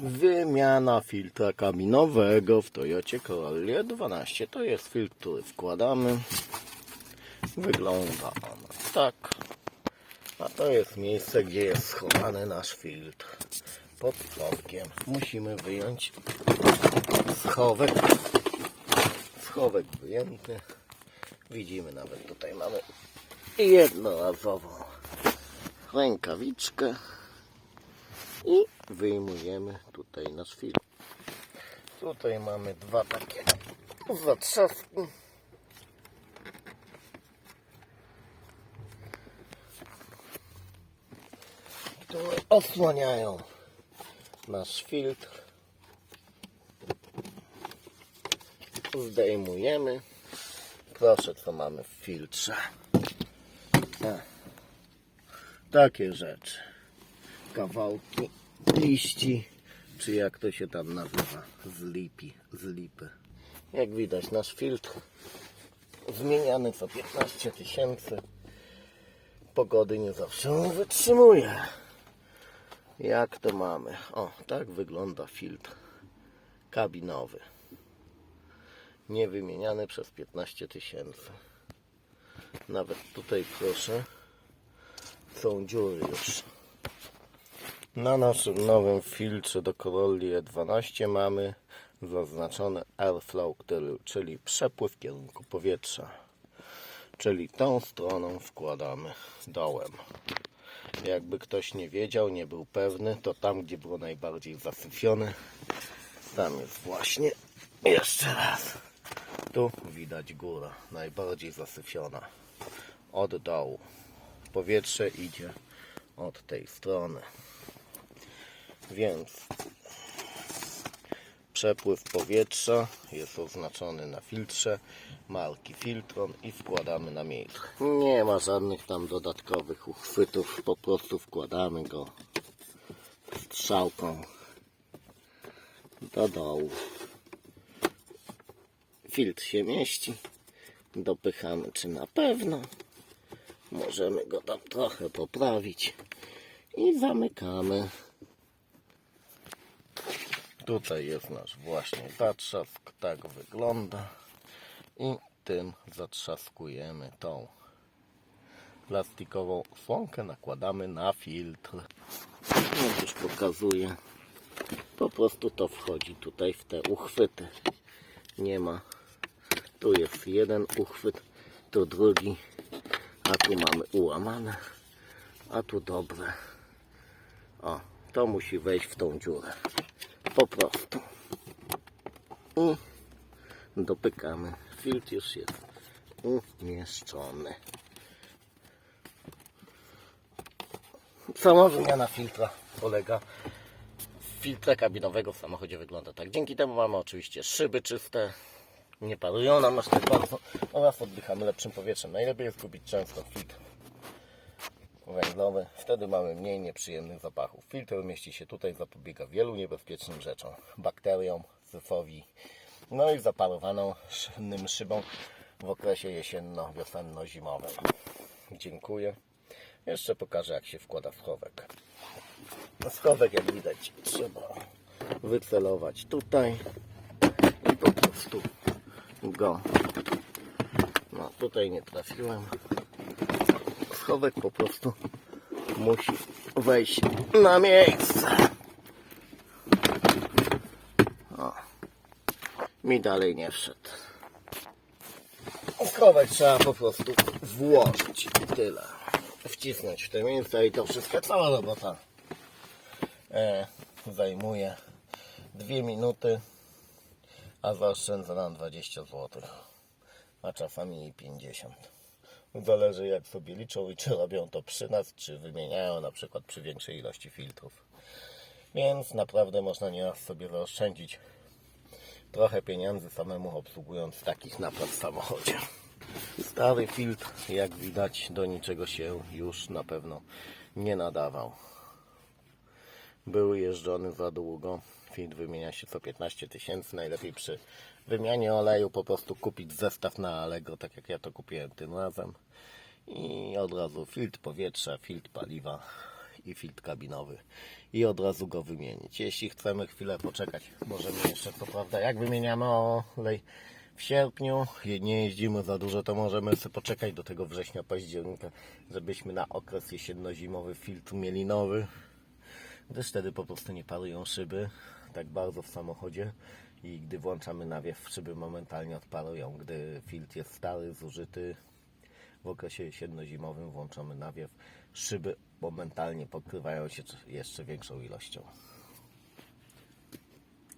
Wymiana filtra kabinowego w Toyocie Corolla 12. To jest filtr, który wkładamy. Wygląda on tak. A to jest miejsce, gdzie jest schowany nasz filtr. Pod klockiem. Musimy wyjąć schowek. Schowek wyjęty. Widzimy nawet tutaj mamy jednorazową rękawiczkę i wyjmujemy tutaj nasz film. Tutaj mamy dwa takie zatrzaski. które osłaniają nasz filtr. Zdejmujemy. Proszę, co mamy w filtrze. Takie rzeczy. Kawałki liści, czy jak to się tam nazywa, z lipi, z lipy. Jak widać, nasz filtr zmieniany co 15 tysięcy. Pogody nie zawsze wytrzymuje. Jak to mamy? O, tak wygląda filtr kabinowy. Niewymieniany przez 15 tysięcy. Nawet tutaj proszę, są dziury już. Na naszym nowym filtrze do Corolli E12 mamy zaznaczony airflow, czyli przepływ w kierunku powietrza. Czyli tą stroną wkładamy dołem. Jakby ktoś nie wiedział, nie był pewny, to tam, gdzie było najbardziej zasyfione, tam jest właśnie jeszcze raz. Tu widać góra, najbardziej zasyfiona. Od dołu. Powietrze idzie od tej strony. Więc przepływ powietrza jest oznaczony na filtrze marki Filtron i wkładamy na miejsce. Nie ma żadnych tam dodatkowych uchwytów, po prostu wkładamy go strzałką do dołu. Filtr się mieści, dopychamy czy na pewno. Możemy go tam trochę poprawić i zamykamy. Tutaj jest nasz właśnie zatrzask, tak wygląda. I tym zatrzaskujemy tą plastikową słomkę, nakładamy na filtr. Jak już pokazuję, po prostu to wchodzi tutaj w te uchwyty. Nie ma, tu jest jeden uchwyt, tu drugi, a tu mamy ułamane, a tu dobre. O, to musi wejść w tą dziurę. Po prostu. I dopykamy. Filtr już jest umieszczony. Sama wymiana filtra polega filtra kabinowego w samochodzie wygląda tak. Dzięki temu mamy oczywiście szyby czyste, nie parują nam aż tak bardzo oraz oddychamy lepszym powietrzem. Najlepiej jest kupić często filtr węglowy, wtedy mamy mniej nieprzyjemnych zapachów. Filtr mieści się tutaj, zapobiega wielu niebezpiecznym rzeczom, bakteriom, syfowi, no i zaparowaną szybą w okresie jesienno-wiosenno-zimowym. Dziękuję. Jeszcze pokażę jak się wkłada schowek. Schowek jak widać trzeba wycelować tutaj i po prostu go no tutaj nie trafiłem schowek po prostu musi wejść na miejsce. O. Mi dalej nie wszedł. Schowek trzeba po prostu włożyć i tyle. Wcisnąć w te miejsca i to wszystko. Cała robota e, zajmuje 2 minuty, a zaoszczędza nam 20 zł. A czasami i 50. Zależy jak sobie liczą i czy robią to przy nas, czy wymieniają na przykład przy większej ilości filtrów. Więc naprawdę można nieraz sobie zaoszczędzić trochę pieniędzy samemu obsługując takich napraw w samochodzie. Stary filtr, jak widać, do niczego się już na pewno nie nadawał. Był jeżdżony za długo. Filtr wymienia się co 15 tysięcy. Najlepiej przy wymianie oleju po prostu kupić zestaw na Allegro, tak jak ja to kupiłem tym razem. I od razu filtr powietrza, filtr paliwa i filtr kabinowy. i od razu go wymienić. Jeśli chcemy chwilę poczekać, możemy jeszcze, co prawda, jak wymieniamy olej w sierpniu, nie jeździmy za dużo, to możemy sobie poczekać do tego września, października, żebyśmy na okres jesienno-zimowy filtr mieli nowy, gdyż wtedy po prostu nie parują szyby tak bardzo w samochodzie i gdy włączamy nawiew, szyby momentalnie odparują. Gdy filtr jest stary, zużyty, w okresie jesienno-zimowym włączamy nawiew, szyby momentalnie pokrywają się jeszcze większą ilością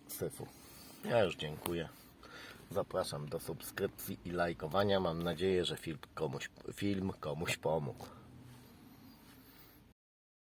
syfu. Ja już dziękuję. Zapraszam do subskrypcji i lajkowania. Mam nadzieję, że film komuś, film komuś pomógł.